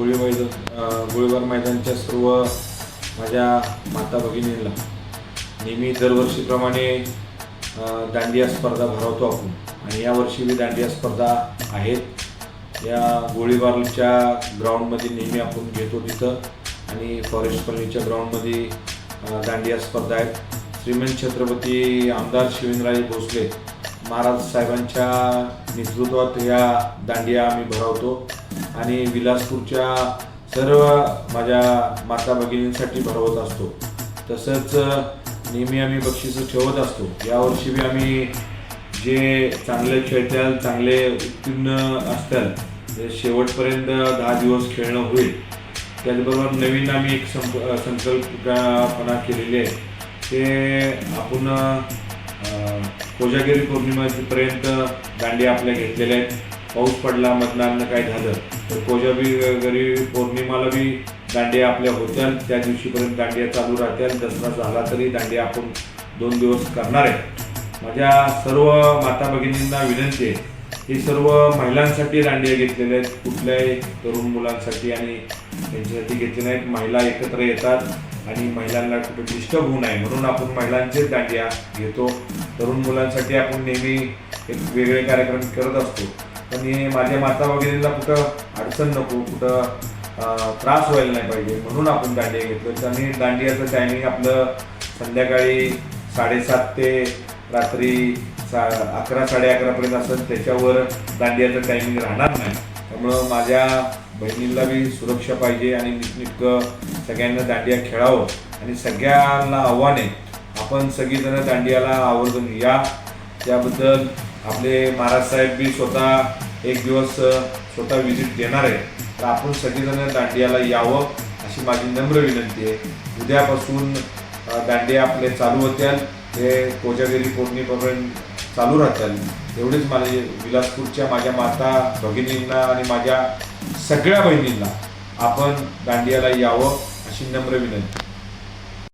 गोळी मैदान गोळीबार मैदानच्या सर्व माझ्या माता भगिनींना नेहमी दरवर्षीप्रमाणे दांडिया स्पर्धा भरवतो आपण. आणि यावर्षी मी दांडिया स्पर्धा आहेत. या गोळीबारच्या ग्राउंडमध्ये नेहमी आपण घेतो तिथं. आणि फॉरेस्ट कॉलनीच्या ग्राउंडमध्ये दांडिया स्पर्धा आहेत. श्रीमंत छत्रपती आमदार शिवेंद्रराजे भोसले महाराज साहेबांच्या नेतृत्वात या दांडिया आम्ही भरवतो. आणि विलासपूरच्या सर्व माझ्या माता भगिनींसाठी भरवत असतो. तसंच नेहमी आम्ही बक्षिसं ठेवत असतो. यावर्षी बी आम्ही जे चांगले खेळत्याल चांगले उत्तीर्ण असतात ते शेवटपर्यंत दहा दिवस खेळणं होईल त्याचबरोबर नवीन आम्ही एक संप संकल्पना केलेली आहे. ते आपण कोजागिरी पौर्णिमेपर्यंत दांडी आपल्या घेतलेल्या आहेत. पाऊस पडला मधनानं काय झालं तर कोजागिरी पौर्णिमाला बी दांडिया आपल्या होत्या त्या दिवशीपर्यंत दांडिया चालू राहत्या दसरा झाला तरी दांडिया आपण दोन दिवस करणार आहे. माझ्या सर्व माता भगिनींना विनंती आहे ही सर्व महिलांसाठी दांडिया घेतलेल्या आहेत कुठल्याही तरुण मुलांसाठी आणि त्यांच्यासाठी घेतले नाहीत महिला एकत्र येतात आणि महिलांना कुठे डिस्टर्ब होऊ नये म्हणून आपण महिलांचेच दांडिया घेतो. तरुण मुलांसाठी आपण नेहमी एक वेगळे कार्यक्रम करत असतो. आणि माझ्या माता वगैरेला कुठं अडचण नको कुठं त्रास व्हायला नाही पाहिजे. म्हणून आपण दांडिया घेतलो आणि दांडियाचं टायमिंग आपलं संध्याकाळी साडेसात ते रात्री सा अकरा साडे अकरापर्यंत असं त्याच्यावर दांडियाचं टायमिंग राहणार नाही. त्यामुळं माझ्या बहिणीला बी सुरक्षा पाहिजे आणि नीटनेटकं सगळ्यांना दांडिया खेळावं. आणि सगळ्यांना आव्हान आहे आपण सगळीजणं दांडियाला आवर्जून या. त्याबद्दल आपले महाराज साहेब बी स्वतः एक दिवस स्वतः व्हिजिट देणार आहे. तर आपण सगळेजण दांडियाला यावं अशी माझी नम्र विनंती आहे. उद्यापासून दांडिया आपले चालू होत्याल. ते कोजागिरी पौर्णिमेपर्यंत चालू राहतात एवढेच माझे विलासपूरच्या माझ्या माता भगिनींना आणि माझ्या सगळ्या बहिणींना आपण दांडियाला यावं अशी नम्र विनंती.